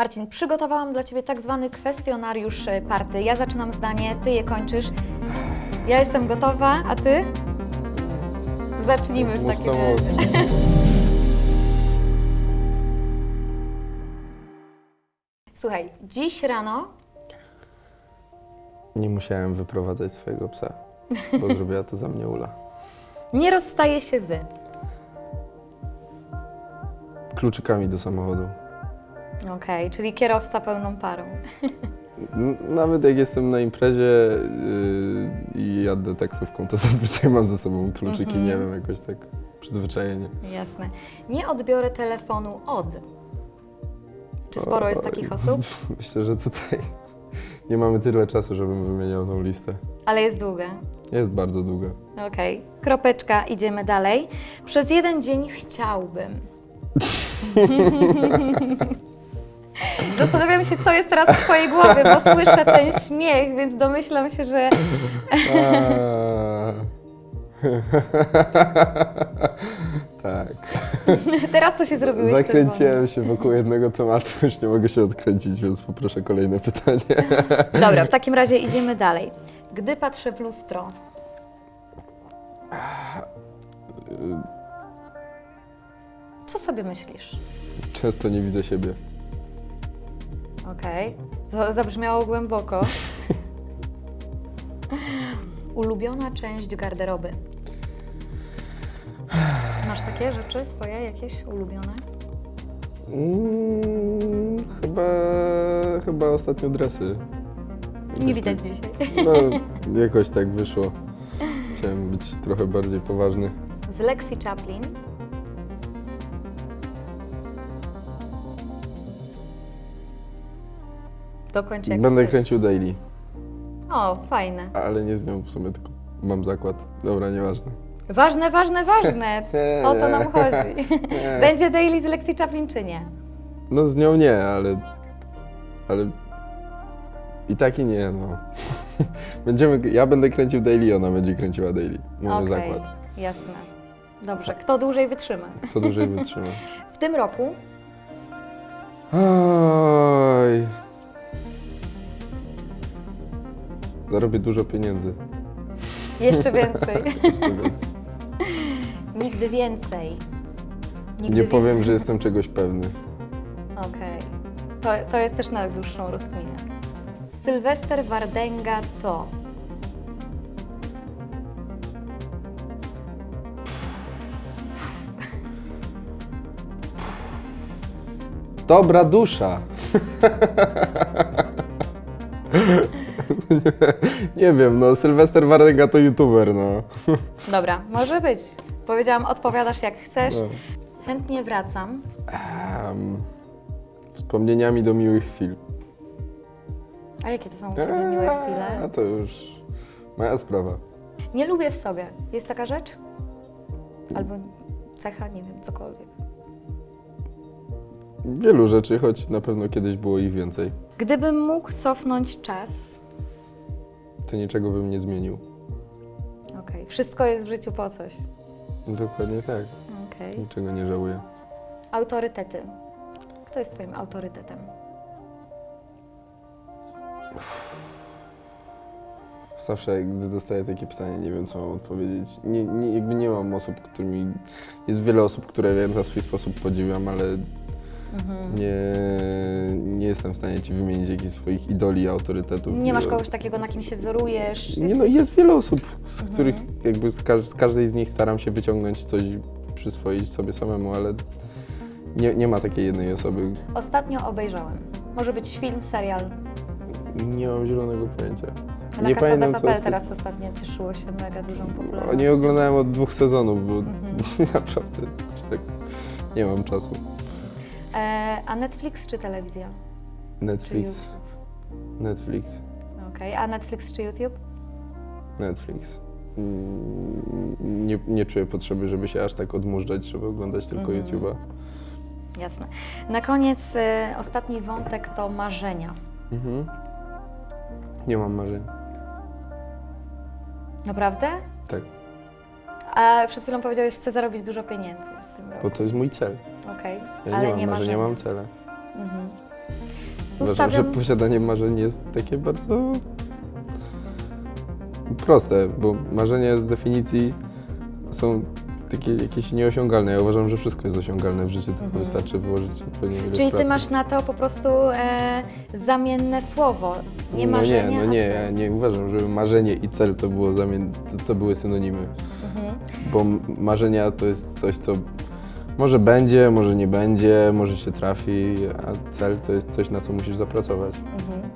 Marcin, przygotowałam dla Ciebie tak zwany kwestionariusz y, party. Ja zaczynam zdanie, Ty je kończysz. Ja jestem gotowa, a Ty? Zacznijmy w takim razie. Słuchaj, dziś rano Nie musiałem wyprowadzać swojego psa, bo zrobiła to za mnie Ula. nie rozstaję się z. Kluczykami do samochodu. Okej, czyli kierowca pełną parą. Nawet jak jestem na imprezie yy, i jadę taksówką, to zazwyczaj mam ze sobą kluczyki, Mhm. nie wiem, jakoś tak przyzwyczajenie. Jasne. Nie odbiorę telefonu od. Czy sporo jest Oj, takich osób? Myślę, że tutaj nie mamy tyle czasu, żebym wymieniał tą listę. Ale jest długa. Jest bardzo długa. Okej, kropeczka, idziemy dalej. Przez jeden dzień chciałbym. Zastanawiam się, co jest teraz w Twojej głowie, bo słyszę ten śmiech, więc domyślam się, że tak. teraz to się zrobiłeś czerwony. Zakręciłem się wokół jednego tematu, już nie mogę się odkręcić, więc poproszę kolejne pytanie. Dobra, w takim razie idziemy dalej. Gdy patrzę w lustro, co sobie myślisz? Często nie widzę siebie. Okej, to zabrzmiało głęboko. Ulubiona część garderoby. Masz takie rzeczy swoje, jakieś ulubione? Mm, chyba, chyba ostatnio dresy. Nie Jakoś widać tak- dzisiaj. No, jakoś tak wyszło. Chciałem być trochę bardziej poważny. Z Lexi Chaplin. Dokończ jak Będę chcesz. kręcił daily, O, fajne. ale nie z nią w sumie, tylko mam zakład. Dobra, nieważne. Ważne, ważne, ważne. O to nam chodzi. Będzie daily z Lexi Chaplin czy nie? No z nią nie, ale... Ale... I tak i nie, no. Będziemy, ja będę kręcił daily, ona będzie kręciła daily. Mamy Okej, zakład. jasne. Dobrze, kto dłużej wytrzyma? Kto dłużej wytrzyma. W tym roku Oj. Zarobię dużo pieniędzy. jeszcze więcej. Jeszcze więcej. Nigdy więcej. Nigdy Nie wie- powiem, że jestem czegoś pewny. Okej. To, to jest też na dłuższą rozkminę. Sylwester Wardęga to. Dobra dusza. Nie wiem, no Sylwester Warnega to youtuber, no. Dobra, może być. Powiedziałam, odpowiadasz jak chcesz. no. Chętnie wracam. Em, wspomnieniami do miłych chwil. A jakie to są u Ciebie miłe A chwile? to już moja sprawa. Nie lubię w sobie. Jest taka rzecz? Albo cecha, nie wiem, cokolwiek. Wielu rzeczy, choć na pewno kiedyś było ich więcej. Gdybym mógł cofnąć czas, To niczego bym nie zmienił. okej, wszystko jest w życiu po coś. Dokładnie tak. Okej. Niczego nie żałuję. Autorytety. Kto jest Twoim autorytetem? Zawsze, gdy dostaję takie pytanie, nie wiem, co mam odpowiedzieć. Nie, nie, jakby nie mam osób, którymi... Jest wiele osób, które wiem, na swój sposób podziwiam, ale Mhm. nie, nie jestem w stanie Ci wymienić jakichś swoich idoli, autorytetów. Nie masz I- kogoś takiego, na kim się wzorujesz? Nie, no, Jesteś- jest wiele osób, z Mhm. których jakby z, każ- z każdej z nich staram się wyciągnąć coś i przyswoić sobie samemu, ale nie, nie ma takiej jednej osoby. Ostatnio obejrzałem. Może być film, serial. Nie mam zielonego pojęcia. La nie Casa de pamiętam, co Papel teraz ostatnio cieszyło się mega dużą popularnością. Nie oglądałem od dwóch sezonów, bo Mhm. naprawdę tak nie mam czasu. E, a Netflix czy telewizja? Czy Netflix, YouTube? Netflix, Okej, a Netflix czy YouTube? Netflix. Mm, Nie, nie czuję potrzeby, żeby się aż tak odmurzać, żeby oglądać tylko Mhm. YouTube'a. Jasne. Na koniec e, ostatni wątek to marzenia. Mhm. Nie mam marzeń. Naprawdę? Tak, A przed chwilą powiedziałeś, chcę zarobić dużo pieniędzy w tym roku. bo to jest mój cel. Okej, Ja ale nie mam nie marzeń, ja marzenia. mam cele. Mhm. Tu Uważam, stawiam... że posiadanie marzeń jest takie bardzo proste, bo marzenia z definicji są takie jakieś nieosiągalne. Ja uważam, że wszystko jest osiągalne w życiu, tylko Mhm. wystarczy włożyć odpowiednią ilość Czyli ty pracy. masz na to po prostu e, zamienne słowo. Nie no marzenia, nie, no a nie, cel. ja nie uważam, żeby marzenie i cel to było zamien... to, to były synonimy. Mhm. Bo m- marzenia to jest coś, co może będzie, może nie będzie, może się trafi, a cel to jest coś, na co musisz zapracować. Mhm.